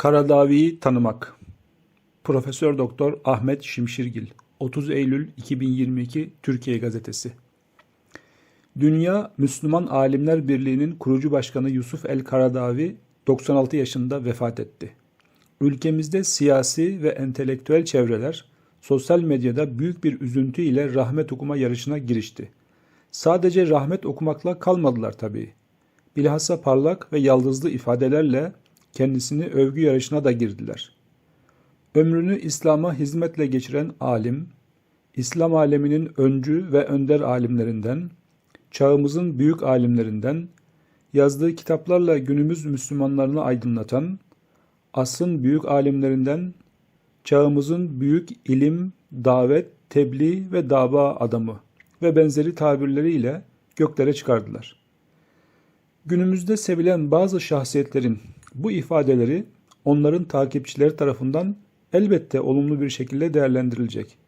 Karadavi'yi tanımak. Profesör Doktor Ahmet Şimşirgil 30 Eylül 2022 Türkiye Gazetesi. Dünya Müslüman Alimler Birliği'nin kurucu başkanı Yusuf El Karadavi 96 yaşında vefat etti. Ülkemizde siyasi ve entelektüel çevreler sosyal medyada büyük bir üzüntü ile rahmet okuma yarışına girişti. Sadece rahmet okumakla kalmadılar tabii. Bilhassa parlak ve yaldızlı ifadelerle kendisini övgü yarışına da girdiler. Ömrünü İslam'a hizmetle geçiren alim, İslam aleminin öncü ve önder alimlerinden, çağımızın büyük alimlerinden, yazdığı kitaplarla günümüz Müslümanlarını aydınlatan, asrın büyük alimlerinden, çağımızın büyük ilim, davet, tebliğ ve dava adamı ve benzeri tabirleriyle göklere çıkardılar. Günümüzde sevilen bazı şahsiyetlerin bu ifadeleri onların takipçileri tarafından elbette olumlu bir şekilde değerlendirilecek.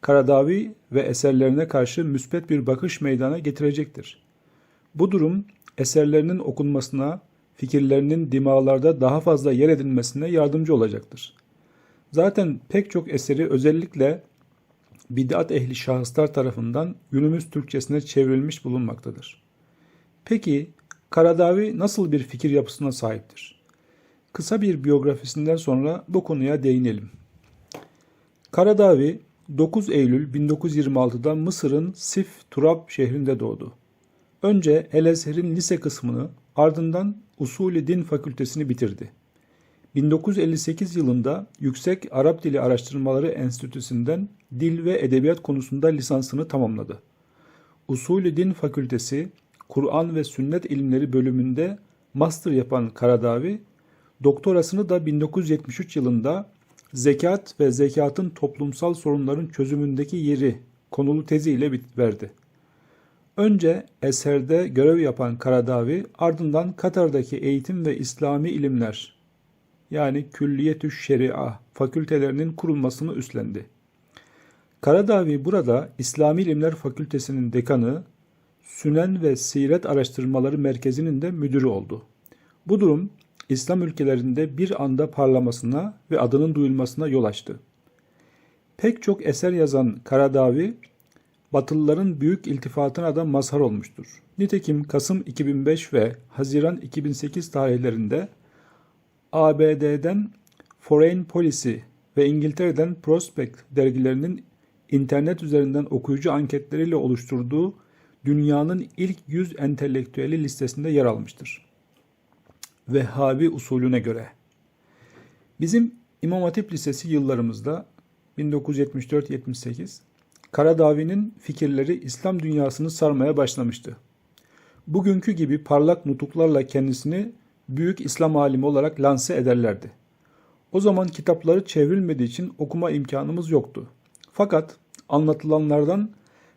Karadavi ve eserlerine karşı müspet bir bakış meydana getirecektir. Bu durum eserlerinin okunmasına, fikirlerinin dimağlarda daha fazla yer edinmesine yardımcı olacaktır. Zaten pek çok eseri özellikle bid'at ehli şahıslar tarafından günümüz Türkçesine çevrilmiş bulunmaktadır. Peki Karadavi nasıl bir fikir yapısına sahiptir? Kısa bir biyografisinden sonra bu konuya değinelim. Karadavi 9 Eylül 1926'da Mısır'ın Sif Turab şehrinde doğdu. Önce El Ezher'in lise kısmını ardından Usulü Din Fakültesini bitirdi. 1958 yılında Yüksek Arap Dili Araştırmaları Enstitüsü'nden dil ve edebiyat konusunda lisansını tamamladı. Usulü Din Fakültesi Kur'an ve Sünnet İlimleri bölümünde master yapan Karadavi, doktorasını da 1973 yılında Zekat ve Zekatın Toplumsal Sorunların Çözümündeki Yeri konulu teziyle verdi. Önce eserde görev yapan Karadavi ardından Katar'daki eğitim ve İslami ilimler yani Külliyetü Şeria fakültelerinin kurulmasını üstlendi. Karadavi burada İslami İlimler Fakültesinin dekanı, Sünen ve Siret Araştırmaları Merkezi'nin de müdürü oldu. Bu durum İslam ülkelerinde bir anda parlamasına ve adının duyulmasına yol açtı. Pek çok eser yazan Karadavi, Batılıların büyük iltifatına da mazhar olmuştur. Nitekim Kasım 2005 ve Haziran 2008 tarihlerinde ABD'den Foreign Policy ve İngiltere'den Prospect dergilerinin internet üzerinden okuyucu anketleriyle oluşturduğu dünyanın ilk 100 entelektüeli listesinde yer almıştır. Vehhabi usulüne göre. Bizim İmam Hatip Lisesi yıllarımızda 1974-78 Karadavi'nin fikirleri İslam dünyasını sarmaya başlamıştı. Bugünkü gibi parlak nutuklarla kendisini büyük İslam alimi olarak lanse ederlerdi. O zaman kitapları çevrilmediği için okuma imkanımız yoktu. Fakat anlatılanlardan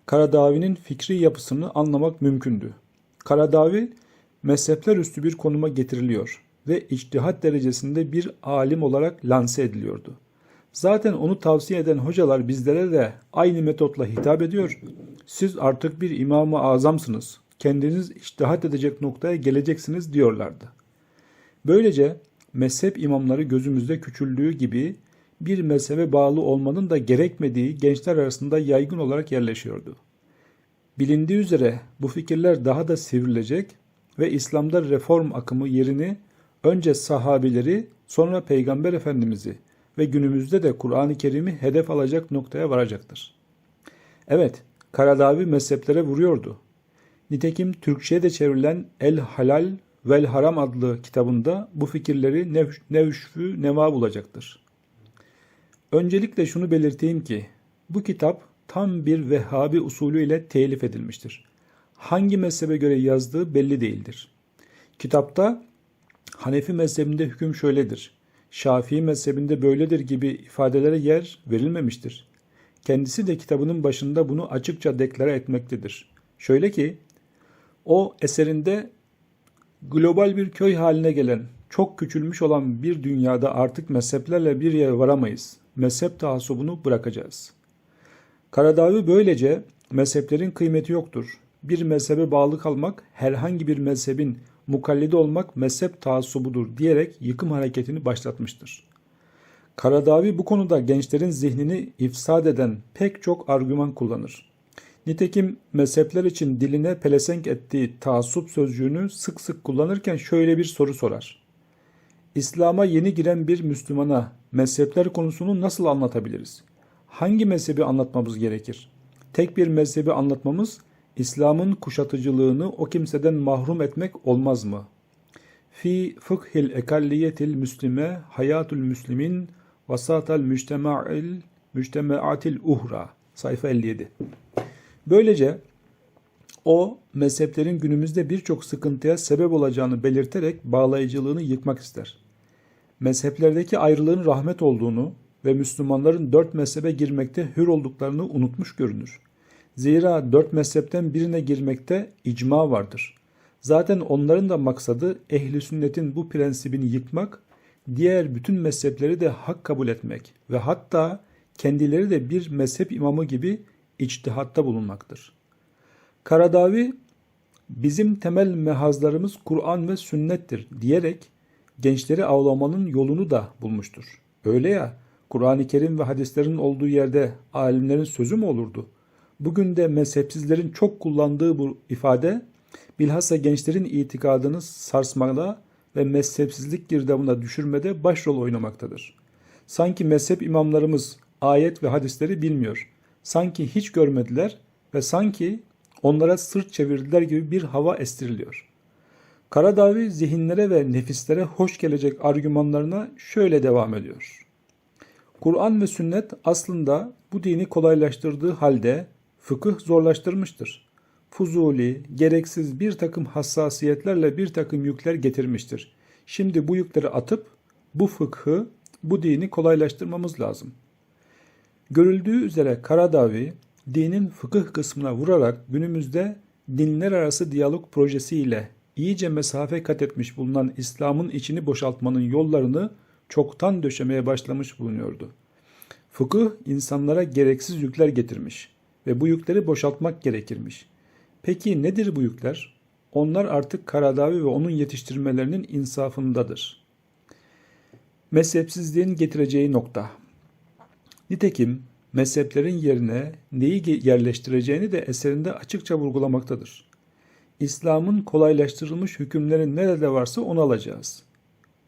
Karadavi'nin fikri yapısını anlamak mümkündü. Karadavi mezhepler üstü bir konuma getiriliyor ve içtihat derecesinde bir alim olarak lanse ediliyordu. Zaten onu tavsiye eden hocalar bizlere de aynı metotla hitap ediyor. Siz artık bir imam-ı azamsınız. Kendiniz içtihat edecek noktaya geleceksiniz diyorlardı. Böylece mezhep imamları gözümüzde küçüldüğü gibi bir mezhebe bağlı olmanın da gerekmediği gençler arasında yaygın olarak yerleşiyordu. Bilindiği üzere bu fikirler daha da sivrilecek ve İslam'da reform akımı yerini önce sahabileri sonra Peygamber Efendimiz'i ve günümüzde de Kur'an-ı Kerim'i hedef alacak noktaya varacaktır. Evet, Karadavi mezheplere vuruyordu. Nitekim Türkçe'ye de çevrilen El Halal vel Haram adlı kitabında bu fikirleri nev nevşfü neva bulacaktır. Öncelikle şunu belirteyim ki bu kitap tam bir Vehhabi usulü ile telif edilmiştir. Hangi mezhebe göre yazdığı belli değildir. Kitapta Hanefi mezhebinde hüküm şöyledir, Şafii mezhebinde böyledir gibi ifadelere yer verilmemiştir. Kendisi de kitabının başında bunu açıkça deklare etmektedir. Şöyle ki, o eserinde global bir köy haline gelen, çok küçülmüş olan bir dünyada artık mezheplerle bir yere varamayız. Mezhep taassubunu bırakacağız. Karadavi böylece mezheplerin kıymeti yoktur. Bir mezhebe bağlı kalmak herhangi bir mezhebin mukallidi olmak mezhep taassubudur diyerek yıkım hareketini başlatmıştır. Karadavi bu konuda gençlerin zihnini ifsad eden pek çok argüman kullanır. Nitekim mezhepler için diline pelesenk ettiği taassup sözcüğünü sık sık kullanırken şöyle bir soru sorar. İslam'a yeni giren bir Müslümana mezhepler konusunu nasıl anlatabiliriz? Hangi mezhebi anlatmamız gerekir? Tek bir mezhebi anlatmamız İslam'ın kuşatıcılığını o kimseden mahrum etmek olmaz mı? Fi fıkhil ekalliyetil müslime hayatul müslimin vasatal müctema'il müctemaatil uhra sayfa 57. Böylece o mezheplerin günümüzde birçok sıkıntıya sebep olacağını belirterek bağlayıcılığını yıkmak ister. Mezheplerdeki ayrılığın rahmet olduğunu ve Müslümanların dört mezhebe girmekte hür olduklarını unutmuş görünür. Zira dört mezhepten birine girmekte icma vardır. Zaten onların da maksadı ehli sünnetin bu prensibini yıkmak, diğer bütün mezhepleri de hak kabul etmek ve hatta kendileri de bir mezhep imamı gibi içtihatta bulunmaktır. Karadavi bizim temel mehazlarımız Kur'an ve sünnettir diyerek gençleri avlamanın yolunu da bulmuştur. Öyle ya Kur'an-ı Kerim ve hadislerin olduğu yerde alimlerin sözü mü olurdu? Bugün de mezhepsizlerin çok kullandığı bu ifade bilhassa gençlerin itikadını sarsmada ve mezhepsizlik girdabına düşürmede başrol oynamaktadır. Sanki mezhep imamlarımız ayet ve hadisleri bilmiyor. Sanki hiç görmediler ve sanki onlara sırt çevirdiler gibi bir hava estiriliyor. Karadavi zihinlere ve nefislere hoş gelecek argümanlarına şöyle devam ediyor. Kur'an ve sünnet aslında bu dini kolaylaştırdığı halde fıkıh zorlaştırmıştır. Fuzuli, gereksiz bir takım hassasiyetlerle bir takım yükler getirmiştir. Şimdi bu yükleri atıp bu fıkhı, bu dini kolaylaştırmamız lazım. Görüldüğü üzere Karadavi, dinin fıkıh kısmına vurarak günümüzde dinler arası diyalog projesiyle iyice mesafe kat etmiş bulunan İslam'ın içini boşaltmanın yollarını çoktan döşemeye başlamış bulunuyordu. Fıkıh insanlara gereksiz yükler getirmiş ve bu yükleri boşaltmak gerekirmiş. Peki nedir bu yükler? Onlar artık Karadavi ve onun yetiştirmelerinin insafındadır. Mezhepsizliğin getireceği nokta. Nitekim mezheplerin yerine neyi yerleştireceğini de eserinde açıkça vurgulamaktadır. İslam'ın kolaylaştırılmış hükümleri nerede varsa onu alacağız.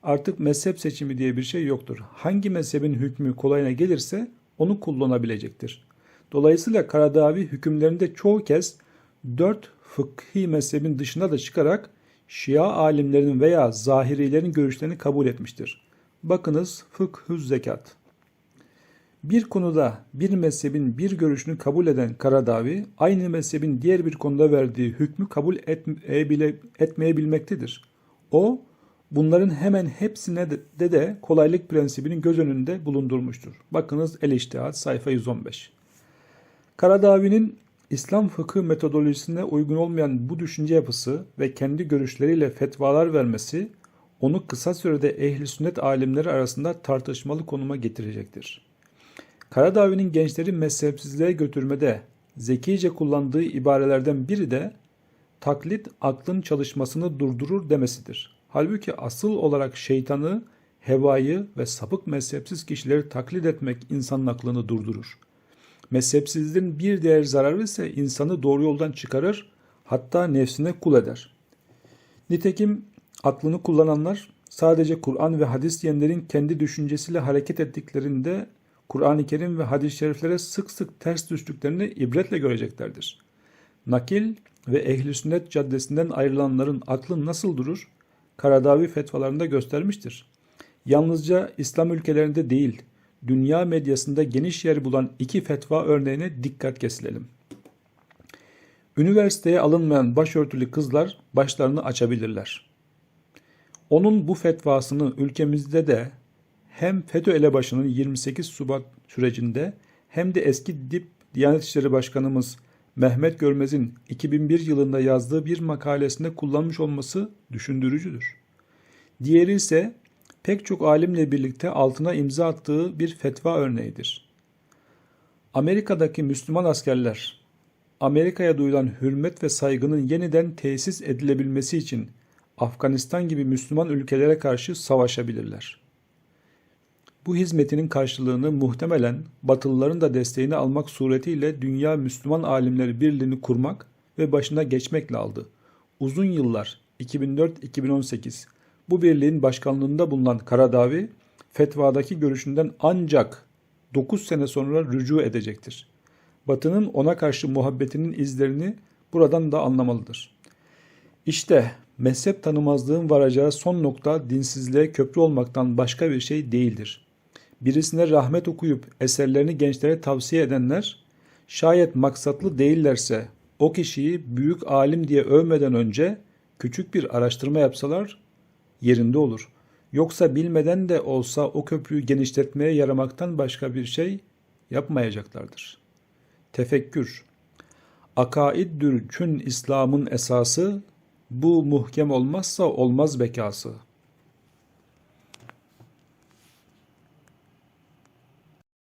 Artık mezhep seçimi diye bir şey yoktur. Hangi mezhebin hükmü kolayına gelirse onu kullanabilecektir. Dolayısıyla Karadavi hükümlerinde çoğu kez dört fıkhi mezhebin dışına da çıkarak Şia alimlerinin veya zahirilerin görüşlerini kabul etmiştir. Bakınız Fıkhüz Zekat. Bir konuda bir mezhebin bir görüşünü kabul eden Karadavi, aynı mezhebin diğer bir konuda verdiği hükmü kabul etmeyebilmektedir. O, bunların hemen hepsine de, de kolaylık prensibini göz önünde bulundurmuştur. Bakınız El İştihat sayfa 115. Karadavi'nin İslam fıkıh metodolojisine uygun olmayan bu düşünce yapısı ve kendi görüşleriyle fetvalar vermesi onu kısa sürede ehli sünnet alimleri arasında tartışmalı konuma getirecektir. Karadavi'nin gençleri mezhepsizliğe götürmede zekice kullandığı ibarelerden biri de taklit aklın çalışmasını durdurur demesidir. Halbuki asıl olarak şeytanı, hevayı ve sapık mezhepsiz kişileri taklit etmek insanın aklını durdurur. Mezhepsizliğin bir diğer zararı ise insanı doğru yoldan çıkarır, hatta nefsine kul eder. Nitekim aklını kullananlar sadece Kur'an ve hadis diyenlerin kendi düşüncesiyle hareket ettiklerinde Kur'an-ı Kerim ve hadis-i şeriflere sık sık ters düştüklerini ibretle göreceklerdir. Nakil ve ehli sünnet caddesinden ayrılanların aklı nasıl durur? Karadavi fetvalarında göstermiştir. Yalnızca İslam ülkelerinde değil, dünya medyasında geniş yer bulan iki fetva örneğine dikkat kesilelim. Üniversiteye alınmayan başörtülü kızlar başlarını açabilirler. Onun bu fetvasını ülkemizde de hem FETÖ elebaşının 28 Şubat sürecinde hem de eski dip Diyanet İşleri Başkanımız Mehmet Görmez'in 2001 yılında yazdığı bir makalesinde kullanmış olması düşündürücüdür. Diğeri ise pek çok alimle birlikte altına imza attığı bir fetva örneğidir. Amerika'daki Müslüman askerler Amerika'ya duyulan hürmet ve saygının yeniden tesis edilebilmesi için Afganistan gibi Müslüman ülkelere karşı savaşabilirler. Bu hizmetinin karşılığını muhtemelen Batılıların da desteğini almak suretiyle Dünya Müslüman Alimleri Birliği'ni kurmak ve başına geçmekle aldı. Uzun yıllar 2004-2018 bu birliğin başkanlığında bulunan Karadavi fetvadaki görüşünden ancak 9 sene sonra rücu edecektir. Batı'nın ona karşı muhabbetinin izlerini buradan da anlamalıdır. İşte mezhep tanımazlığın varacağı son nokta dinsizliğe köprü olmaktan başka bir şey değildir. Birisine rahmet okuyup eserlerini gençlere tavsiye edenler şayet maksatlı değillerse o kişiyi büyük alim diye övmeden önce küçük bir araştırma yapsalar yerinde olur. Yoksa bilmeden de olsa o köprüyü genişletmeye yaramaktan başka bir şey yapmayacaklardır. Tefekkür Akaiddür kün İslam'ın esası, bu muhkem olmazsa olmaz bekası.''